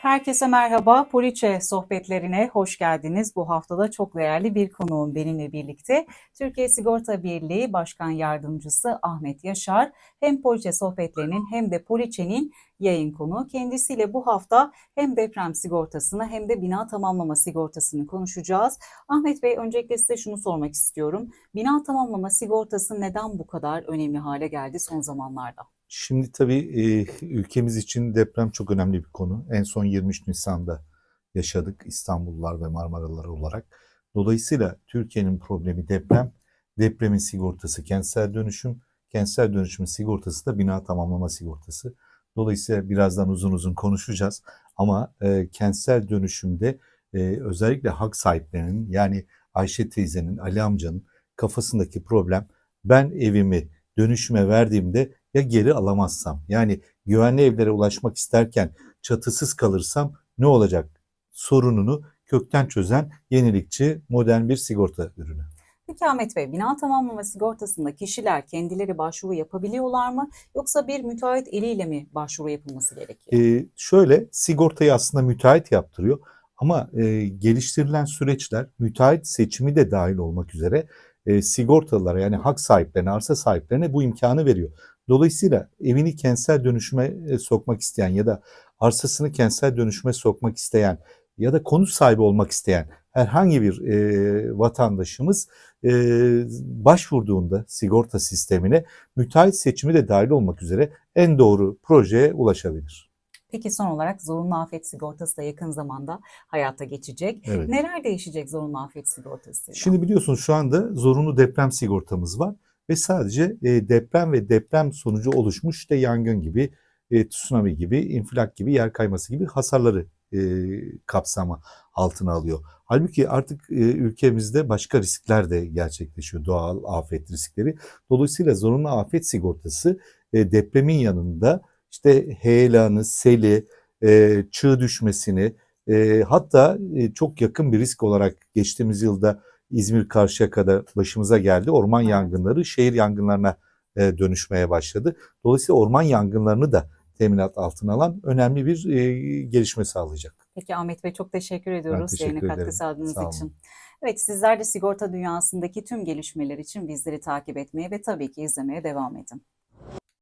Herkese merhaba. Poliçe sohbetlerine hoş geldiniz. Bu haftada çok değerli bir konuğum benimle birlikte. Türkiye Sigorta Birliği Başkan Yardımcısı Ahmet Yaşar. Hem Poliçe sohbetlerinin hem de Poliçe'nin yayın konu. Kendisiyle bu hafta hem deprem sigortasını hem de bina tamamlama sigortasını konuşacağız. Ahmet Bey öncelikle size şunu sormak istiyorum. Bina tamamlama sigortası neden bu kadar önemli hale geldi son zamanlarda? Şimdi tabii e, ülkemiz için deprem çok önemli bir konu. En son 23 Nisan'da yaşadık İstanbullular ve Marmaralılar olarak. Dolayısıyla Türkiye'nin problemi deprem, depremin sigortası kentsel dönüşüm, kentsel dönüşümün sigortası da bina tamamlama sigortası. Dolayısıyla birazdan uzun uzun konuşacağız ama e, kentsel dönüşümde e, özellikle hak sahiplerinin yani Ayşe teyzenin, Ali amcanın kafasındaki problem ben evimi dönüşüme verdiğimde ya geri alamazsam yani güvenli evlere ulaşmak isterken çatısız kalırsam ne olacak sorununu kökten çözen yenilikçi modern bir sigorta ürünü. Peki Ahmet Bey, bina tamamlama sigortasında kişiler kendileri başvuru yapabiliyorlar mı? Yoksa bir müteahhit eliyle mi başvuru yapılması gerekiyor? Ee, şöyle sigortayı aslında müteahhit yaptırıyor ama e, geliştirilen süreçler müteahhit seçimi de dahil olmak üzere e, sigortalılara yani hak sahiplerine, arsa sahiplerine bu imkanı veriyor. Dolayısıyla evini kentsel dönüşüme e, sokmak isteyen ya da arsasını kentsel dönüşüme sokmak isteyen ya da konut sahibi olmak isteyen herhangi bir e, vatandaşımız e, başvurduğunda sigorta sistemine müteahhit seçimi de dahil olmak üzere en doğru projeye ulaşabilir. Peki son olarak zorunlu afet sigortası da yakın zamanda hayata geçecek. Evet. Neler değişecek zorunlu afet sigortası? Şimdi biliyorsunuz şu anda zorunlu deprem sigortamız var ve sadece e, deprem ve deprem sonucu oluşmuş işte yangın gibi, e, tsunami gibi, infilak gibi, yer kayması gibi hasarları e, kapsama altına alıyor. Halbuki artık e, ülkemizde başka riskler de gerçekleşiyor, doğal afet riskleri. Dolayısıyla zorunlu afet sigortası e, depremin yanında işte heyelanı, seli, e, çığ düşmesini, e, hatta e, çok yakın bir risk olarak geçtiğimiz yılda İzmir Karşıyaka'da başımıza geldi. Orman Evet. yangınları şehir yangınlarına e, dönüşmeye başladı. Dolayısıyla orman yangınlarını da teminat altına alan önemli bir e, gelişme sağlayacak. Peki Ahmet Bey çok teşekkür ediyoruz teşekkür yayına katkı sağladığınız Sağ olun. için. Evet sizler de sigorta dünyasındaki tüm gelişmeler için bizleri takip etmeye ve tabii ki izlemeye devam edin.